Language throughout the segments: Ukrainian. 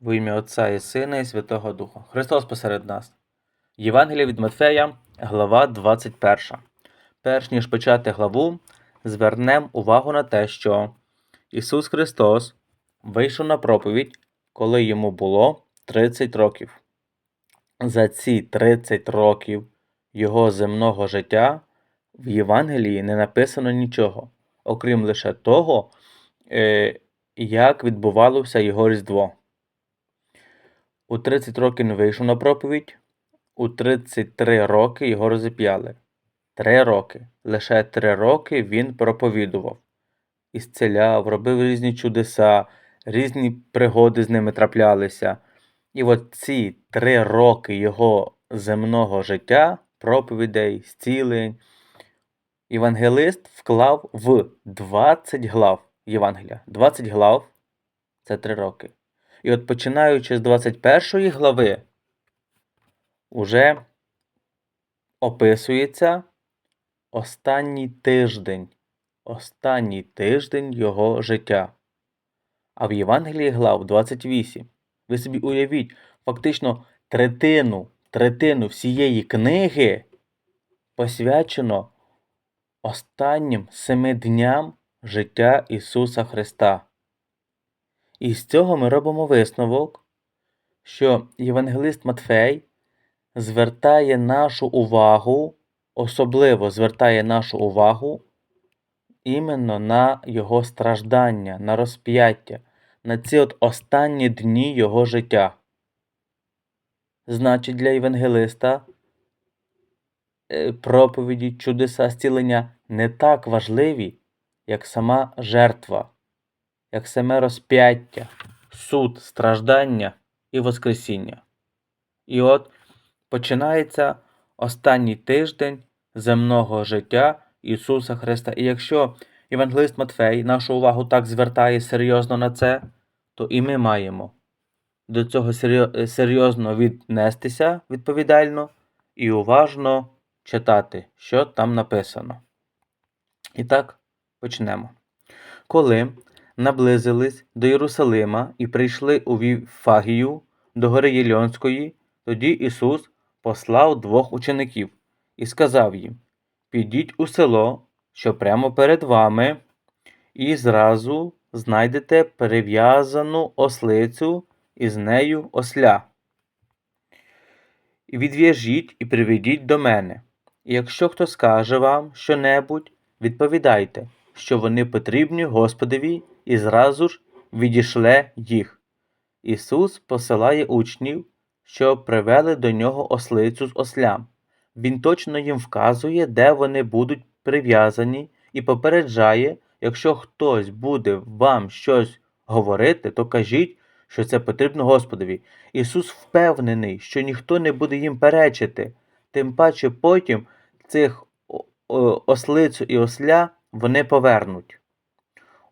Во ім'я Отця і Сина і Святого Духа. Христос посеред нас. Євангелія від Матфея, глава 21. Перш ніж почати главу, звернемо увагу на те, що Ісус Христос вийшов на проповідь, коли йому було 30 років. За ці 30 років його земного життя в Євангелії не написано нічого, окрім лише того, е, як відбувалося його Різдво. У 30 років не вийшов на проповідь, у 33 роки його розіп'яли. Три роки, лише три роки він проповідував, ісцеляв, робив різні чудеса, різні пригоди з ними траплялися. І от ці три роки його земного життя, проповідей, зцілень, євангелист вклав в 20 глав Євангелія. 20 глав це три роки. І от починаючи з 21 глави, уже описується останній тиждень, останній тиждень його життя. А в Євангелії глав 28. Ви собі уявіть, фактично третину, третину всієї книги посвячено останнім семи дням життя Ісуса Христа. І з цього ми робимо висновок, що Євангелист Матфей звертає нашу увагу, особливо звертає нашу увагу іменно на його страждання, на розп'яття, на ці от останні дні його життя. Значить, для євангелиста е, проповіді, чудеса, зцілення не так важливі, як сама жертва, як саме розп'яття, суд, страждання і Воскресіння. І от починається останній тиждень земного життя Ісуса Христа. І якщо Євангелист Матфей нашу увагу так звертає серйозно на це, то і ми маємо до цього серйозно віднестися відповідально і уважно читати, що там написано. І так, почнемо. Коли наблизились до Єрусалима і прийшли у Віфагію до гори Єльонської, тоді Ісус послав двох учеників і сказав їм: Підіть у село, що прямо перед вами, і зразу знайдете перев'язану ослицю і з нею осля. Відв'яжіть і приведіть до мене. І якщо хто скаже вам що-небудь, відповідайте, що вони потрібні Господові, і зразу ж відішле їх. Ісус посилає учнів, щоб привели до нього ослицю з ослям. Він точно їм вказує, де вони будуть прив'язані, і попереджає, якщо хтось буде вам щось говорити, то кажіть, що це потрібно Господові. Ісус впевнений, що ніхто не буде їм перечити, тим паче потім цих ослицю і осля вони повернуть.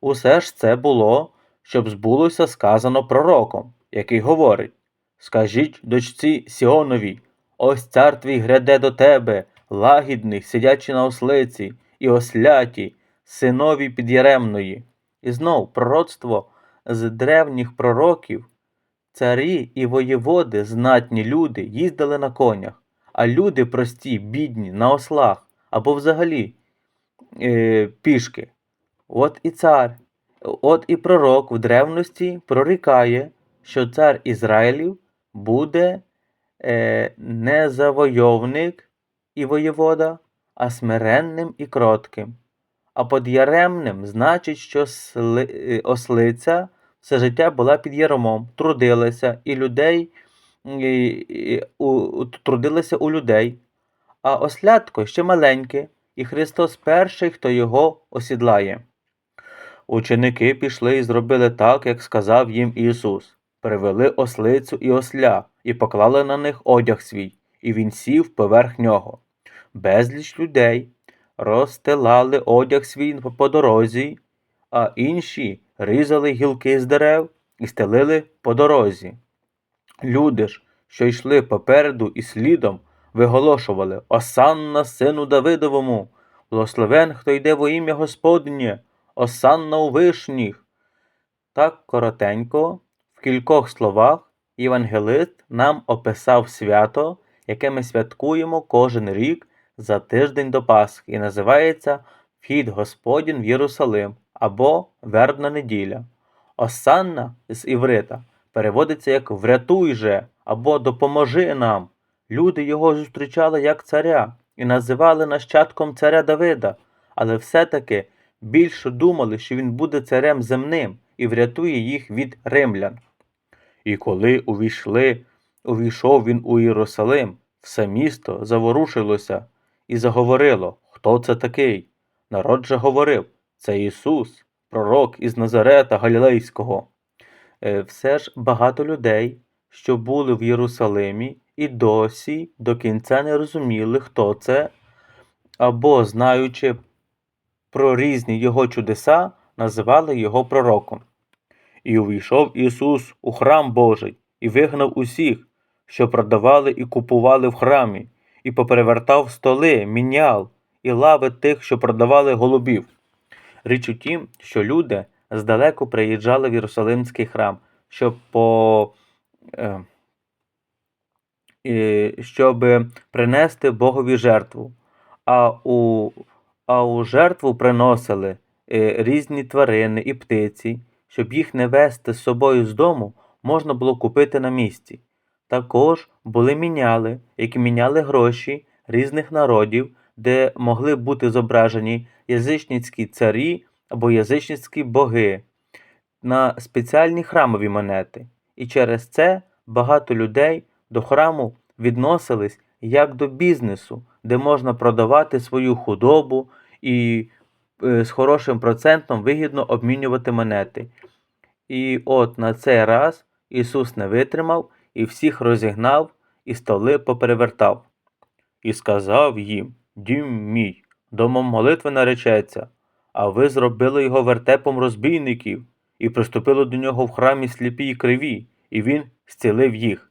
Усе ж це було, щоб збулося сказано пророком, який говорить: Скажіть дочці Сіонові, ось цар твій гряде до тебе, лагідний, сидячи на ослиці, і осляті, синові підяремної. І знов пророцтво з древніх пророків, царі і воєводи, знатні люди, їздили на конях, а люди прості, бідні, на ослах або взагалі е, пішки. От і цар, от і пророк в древності прорікає, що цар Ізраїлів буде е, не завойовник і воєвода, а смиренним і кротким. А подяремним значить, що сли, е, ослиця все життя була під ярмом, трудилася і людей і, і, у- трудилася у людей. А ослятко ще маленьке, і Христос перший, хто його осідлає. Ученики пішли і зробили так, як сказав їм Ісус. Привели ослицю і осля, і поклали на них одяг свій, і він сів поверх нього. Безліч людей розстилали одяг свій по- дорозі, а інші різали гілки з дерев і стелили по дорозі. Люди ж, що йшли попереду і слідом, виголошували Осанна сину Давидовому, благословен, хто йде во ім'я Господнє, Осанна у вишніх. Так коротенько В кількох словах євангелист нам описав свято, яке ми святкуємо кожен рік за тиждень до Пасхи, і називається Вхід Господін в Єрусалим або Вербна неділя. Осанна з іврита переводиться як Врятуй же або Допоможи нам. Люди його зустрічали як царя і називали нащадком царя Давида, але все-таки більше думали, що він буде царем земним і врятує їх від римлян. І коли увійшли, увійшов він у Єрусалим, все місто заворушилося і заговорило, хто це такий. Народ же говорив, це Ісус, пророк із Назарета Галілейського. Е, Все ж багато людей, що були в Єрусалимі, і досі до кінця не розуміли, хто це, або, знаючи про різні його чудеса, називали його пророком. І увійшов Ісус у храм Божий і вигнав усіх, що продавали і купували в храмі, і поперевертав столи, мінял і лави тих, що продавали голубів. Річ у тім, що люди здалеку приїжджали в Єрусалимський храм, щоб по. Е, щоб принести Богові жертву. А у, а у жертву приносили е, різні тварини і птиці, щоб їх не вести з собою з дому, можна було купити на місці. Також були міняли, які міняли гроші різних народів, де могли бути зображені язичницькі царі або язичницькі боги на спеціальні храмові монети. І через це багато людей до храму відносились як до бізнесу, де можна продавати свою худобу і е, з хорошим процентом вигідно обмінювати монети. І от на цей раз Ісус не витримав і всіх розігнав, і столи поперевертав. І сказав їм: Дім мій, домом молитви наречеться, а ви зробили його вертепом розбійників, і приступили до нього в храмі сліпі й криві, і він зцілив їх.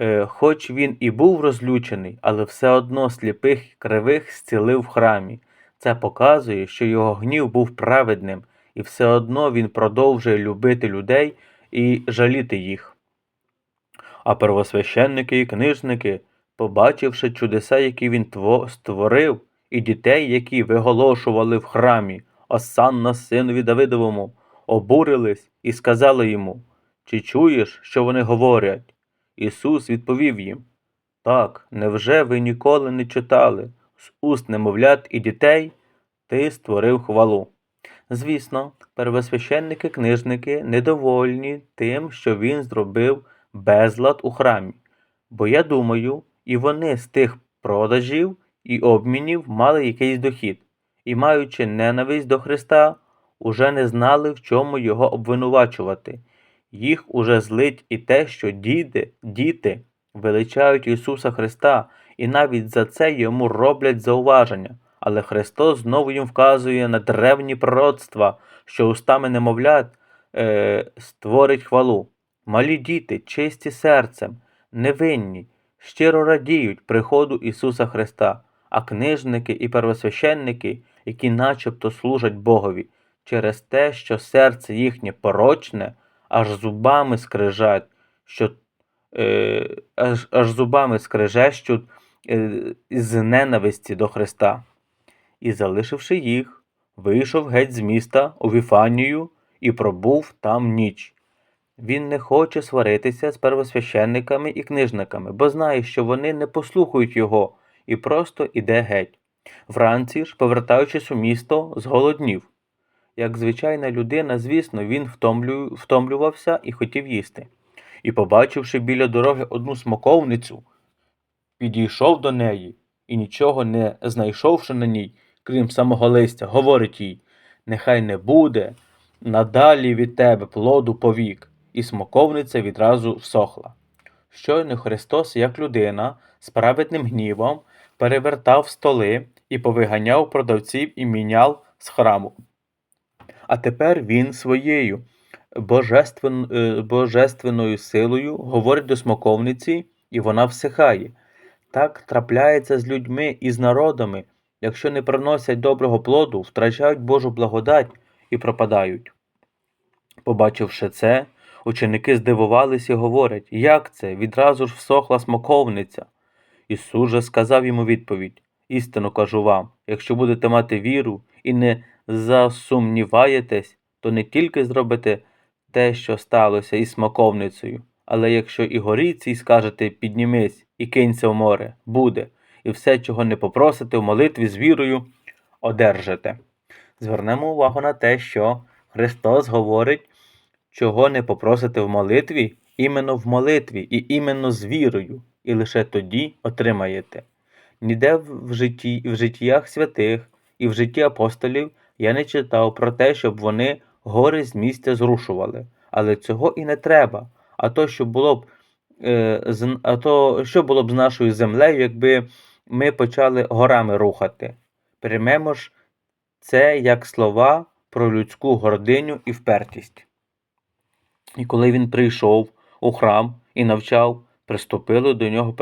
Е, хоч він і був розлючений, але все одно сліпих й кривих зцілив в храмі. Це показує, що його гнів був праведним, і все одно він продовжує любити людей і жаліти їх. А первосвященники і книжники, побачивши чудеса, які він створив, і дітей, які виголошували в храмі, Осанна синові Давидовому, обурились і сказали йому, чи чуєш, що вони говорять? Ісус відповів їм, так, невже ви ніколи не читали з уст немовлят і дітей ти створив хвалу. Звісно, первосвященники книжники недовольні тим, що він зробив безлад у храмі, бо я думаю, і вони з тих продажів і обмінів мали якийсь дохід, і, маючи ненависть до Христа, уже не знали, в чому його обвинувачувати. Їх уже злить і те, що діти, діти величають Ісуса Христа, і навіть за це йому роблять зауваження. Але Христос знову їм вказує на древні пророцтва, що устами немовлят е, створить хвалу. Малі діти, чисті серцем, невинні, щиро радіють приходу Ісуса Христа, а книжники і первосвященники, які начебто служать Богові, через те, що серце їхнє порочне, аж зубами скрижать, що е, аж, аж зубами скрижещуть е, з ненависті до Христа. І, залишивши їх, вийшов геть з міста у Віфанію і пробув там ніч. Він не хоче сваритися з первосвященниками і книжниками, бо знає, що вони не послухають його, і просто іде геть. Вранці ж, повертаючись у місто, зголоднів. Як звичайна людина, звісно, він втомлю... втомлювався і хотів їсти. І, побачивши біля дороги одну смоковницю, підійшов до неї і, нічого не знайшовши на ній, крім самого листя, говорить їй: Нехай не буде надалі від тебе плоду повік, і смоковниця відразу всохла. Щойно Христос, як людина, з праведним гнівом перевертав столи і повиганяв продавців і мінял з храму. А тепер він своєю божествен, е, божественною силою говорить до смоковниці, і вона всихає. Так трапляється з людьми і з народами, якщо не приносять доброго плоду, втрачають Божу благодать і пропадають. Побачивши це, Ученики здивувалися і говорять, як це? Відразу ж всохла смоковниця. Ісус же сказав йому відповідь: Істину кажу вам, якщо будете мати віру і не засумніваєтесь, то не тільки зробите те, що сталося із смоковницею, але якщо і горіться, і скажете піднімись і кинься в море, буде, і все, чого не попросите в молитві з вірою, одержите. Звернемо увагу на те, що Христос говорить, чого не попросите в молитві, іменно в молитві і іменно з вірою, і лише тоді отримаєте. Ніде в житті, в життях святих і в житті апостолів я не читав про те, щоб вони гори з місця зрушували. Але цього і не треба. А то, що було б, е, а то, що було б з нашою землею, якби ми почали горами рухати? Приймемо ж це як слова про людську гординю і впертість. І коли він прийшов у храм і навчав, приступили до нього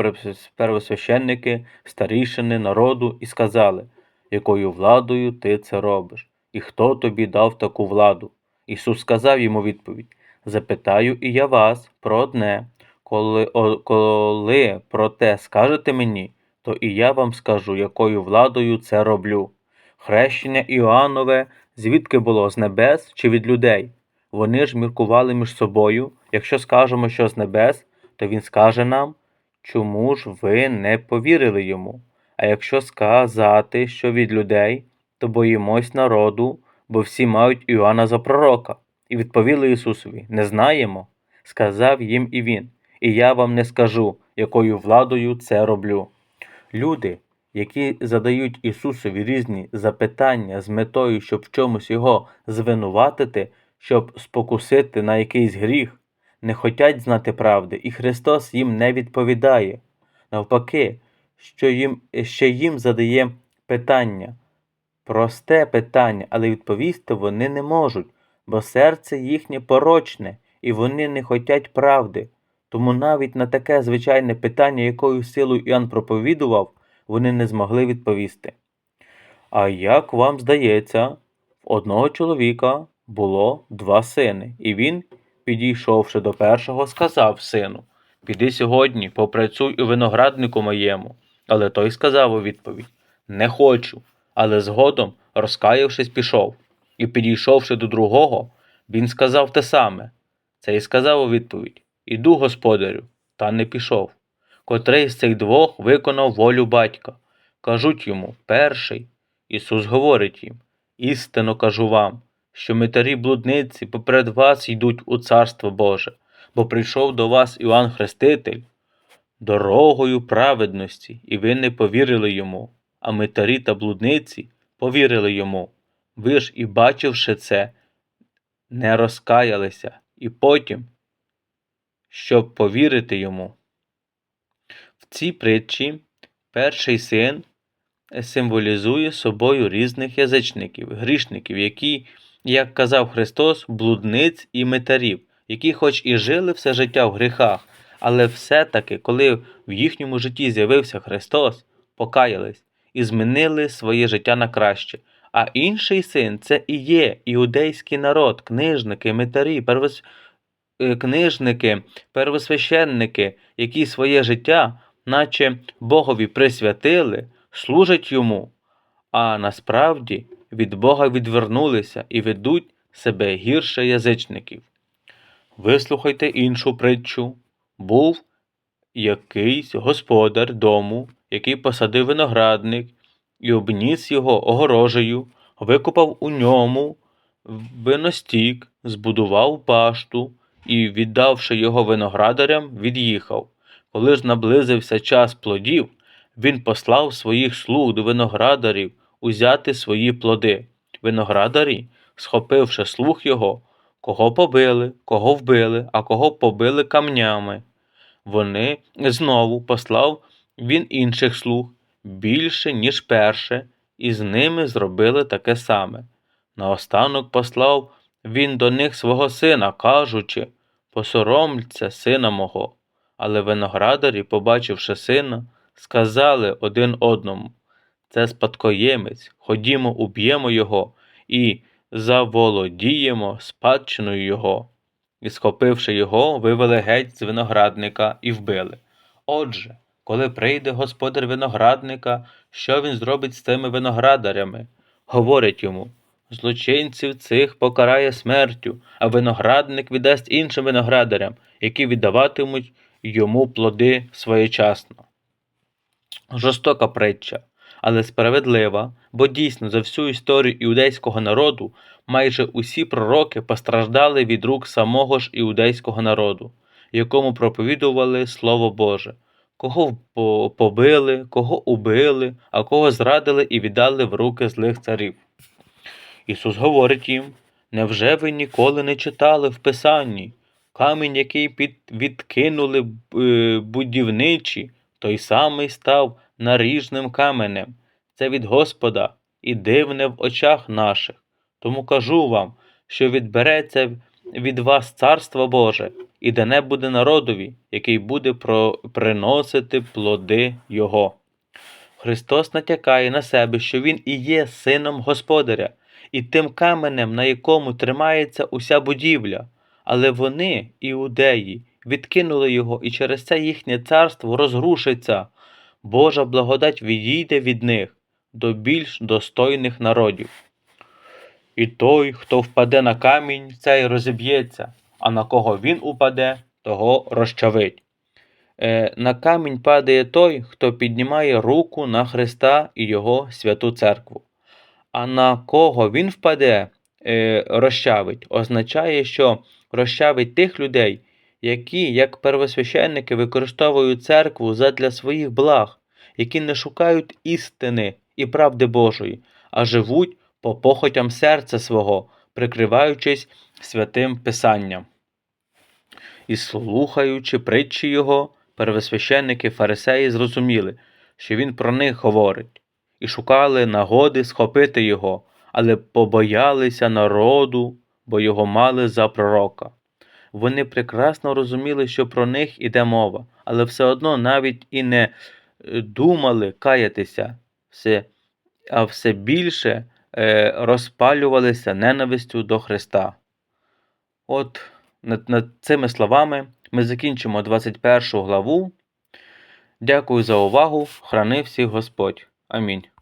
первосвященники, старішини народу і сказали, якою владою ти це робиш, і хто тобі дав таку владу? Ісус сказав йому відповідь: Запитаю і я вас про одне, коли, о, коли про те скажете мені, то і я вам скажу, якою владою це роблю. Хрещення Іоаннове звідки було з небес чи від людей? Вони ж міркували між собою. Якщо скажемо, що з небес, то він скаже нам, чому ж ви не повірили йому? А якщо сказати, що від людей, то боїмось народу, бо всі мають Іоанна за пророка. І відповіли Ісусові: Не знаємо. Сказав їм і він, і я вам не скажу, якою владою це роблю. Люди, які задають Ісусові різні запитання з метою, щоб в чомусь його звинуватити, щоб спокусити на якийсь гріх, не хотять знати правди, і Христос їм не відповідає. Навпаки, що їм, ще їм задає питання, просте питання, але відповісти вони не можуть, бо серце їхнє порочне, і вони не хотять правди. Тому навіть на таке звичайне питання, якою силою Іоанн проповідував, вони не змогли відповісти. А як вам здається, в одного чоловіка було два сини, і він, підійшовши до першого, сказав сину Піди сьогодні, попрацюй у винограднику моєму. Але той сказав у відповідь Не хочу. Але згодом, розкаявшись, пішов. І, підійшовши до другого, він сказав те саме. Це й сказав у відповідь Іду, господарю, та не пішов. Котрий з цих двох виконав волю батька. Кажуть йому перший. Ісус говорить їм істинно кажу вам, що митарі блудниці поперед вас йдуть у Царство Боже, бо прийшов до вас Іоанн Хреститель дорогою праведності, і ви не повірили йому, а митарі та блудниці повірили йому. Ви ж і бачивши це, не розкаялися, і потім, щоб повірити йому. В цій притчі перший син символізує собою різних язичників, грішників, які, як казав Христос, блудниць і митарів, які хоч і жили все життя в гріхах, але все-таки, коли в їхньому житті з'явився Христос, покаялись і змінили своє життя на краще. А інший син це і є іудейський народ, книжники, митарі, первос... е, книжники, первосвященники, які своє життя, наче Богові присвятили, служать йому, а насправді від Бога відвернулися і ведуть себе гірше язичників. Вислухайте іншу притчу. Був якийсь господар дому, який посадив виноградник і обніс його огорожею, викопав у ньому виностік, збудував башту і, віддавши його виноградарям, від'їхав. Коли ж наблизився час плодів, він послав своїх слуг до виноградарів узяти свої плоди. Виноградарі, схопивши слуг його, кого побили, кого вбили, а кого побили камнями. Вони знову послав він інших слуг більше, ніж перше, і з ними зробили таке саме. Наостанок послав він до них свого сина, кажучи Посоромляться сина мого. Але виноградарі, побачивши сина, сказали один одному це спадкоємець, ходімо, уб'ємо його і заволодіємо спадщиною його. і, схопивши його, вивели геть з виноградника і вбили. Отже, коли прийде господар виноградника, що він зробить з тими виноградарями? Говорять йому, злочинців цих покарає смертю, а виноградник віддасть іншим виноградарям, які віддаватимуть йому плоди своєчасно. Жорстока притча, але справедлива, бо дійсно за всю історію іудейського народу майже усі пророки постраждали від рук самого ж іудейського народу, якому проповідували Слово Боже, кого побили, кого убили, а кого зрадили і віддали в руки злих царів. Ісус говорить їм: невже ви ніколи не читали в Писанні? Камінь, який під, відкинули е, будівничі, той самий став наріжним каменем. Це від Господа і дивне в очах наших. Тому кажу вам, що відбереться від вас царство Боже, і дане буде народові, який буде приносити плоди Його. Христос натякає на себе, що Він і є сином Господаря, і тим каменем, на якому тримається уся будівля. Але вони, іудеї, відкинули його, і через це їхнє царство розрушиться. Божа благодать відійде від них до більш достойних народів. І той, хто впаде на камінь, цей розіб'ється, а на кого він упаде, того розчавить. Е, на камінь падає той, хто піднімає руку на Христа і Його святу церкву. А на кого він впаде, е, розчавить, означає, що розчавить тих людей, які, як первосвященники, використовують церкву задля своїх благ, які не шукають істини і правди Божої, а живуть по похотям серця свого, прикриваючись святим Писанням. І слухаючи притчі його, первосвященники фарисеї зрозуміли, що він про них говорить, і шукали нагоди схопити його, але побоялися народу, бо його мали за пророка. Вони прекрасно розуміли, що про них іде мова, але все одно навіть і не е, думали каятися, все, а все більше е, розпалювалися ненавистю до Христа. От над, над цими словами ми закінчимо 21 главу. Дякую за увагу. Храни всіх Господь. Амінь.